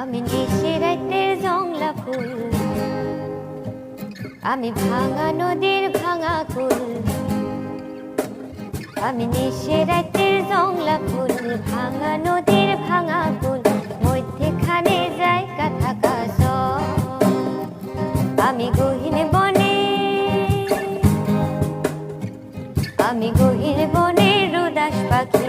আমি নিশি রাতের ফুল। আমি ভাঙা নদীর ভাঙা কুল আমি নিশি রাতের জংলা ফুল, ভাঙা নদীর ভাঙা কুল মধ্যেখানে জায়গা থাকা আমি গহীন বনে, আমি গহীন বনের রুদাস পাখি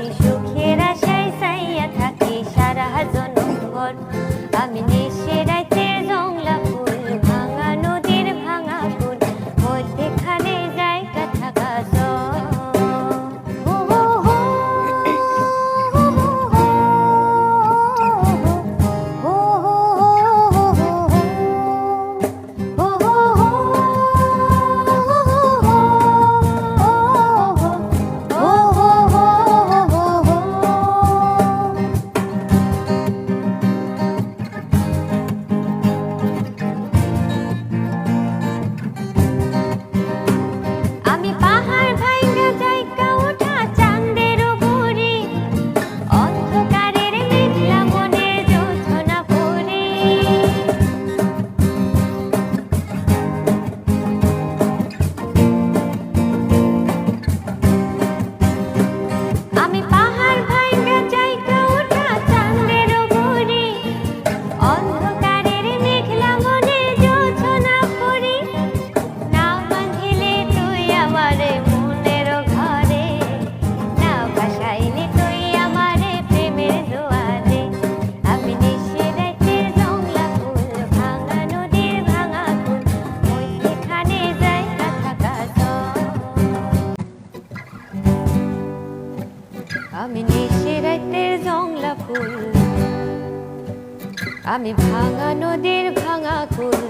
আমি ভাঙা নদীর ভাঙা কুল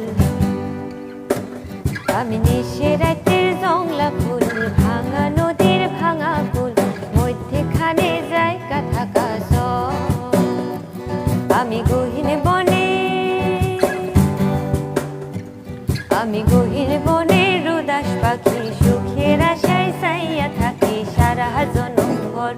আমি নিশে রাতের জংলা ফুল। ভাঙা নদীর ভাঙা কুল মধ্যেখানে জায়গা থাকা আমি গহীন বনে, আমি গহীন বনের রুদাস পাখি সুখের আশায় সাইয়া থাকি সারা জনমভর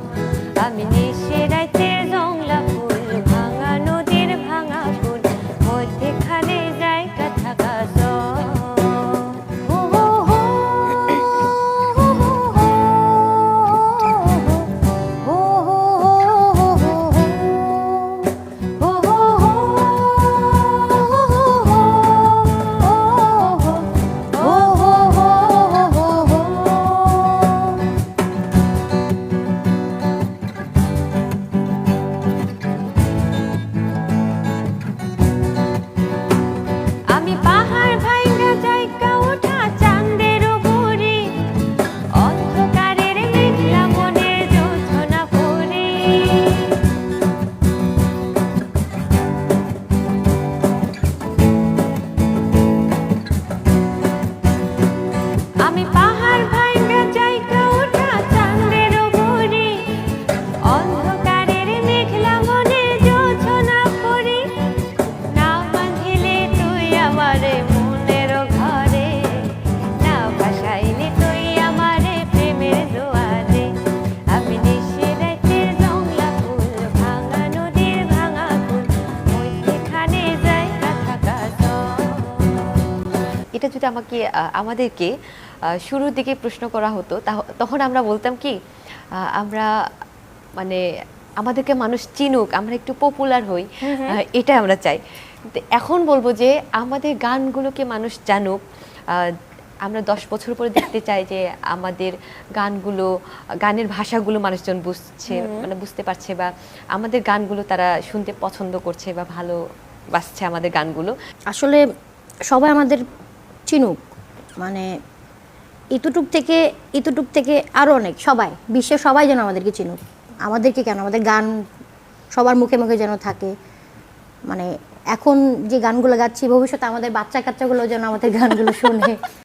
এটা যদি আমাকে আমাদেরকে শুরুর দিকে প্রশ্ন করা হতো তখন আমরা বলতাম কি আমরা মানে আমাদেরকে মানুষ চিনুক আমরা একটু পপুলার হই এটা আমরা চাই। এখন বলব যে আমাদের গানগুলোকে মানুষ জানুক আমরা দশ বছর পরে দেখতে চাই যে আমাদের গানগুলো গানের ভাষাগুলো মানুষজন বুঝছে মানে বুঝতে পারছে বা আমাদের গানগুলো তারা শুনতে পছন্দ করছে বা ভালো বাসছে আমাদের গানগুলো। আসলে সবাই আমাদের চিনুক মানে ইতুটুক থেকে ইতুটুক থেকে আরও অনেক, সবাই, বিশ্বের সবাই যেন আমাদেরকে চিনুক। আমাদেরকে কেন? আমাদের গান সবার মুখে মুখে যেন থাকে। মানে এখন যে গানগুলো গাচ্ছি, ভবিষ্যতে আমাদের বাচ্চা কাচ্চাগুলো যেন আমাদের গানগুলো শুনে।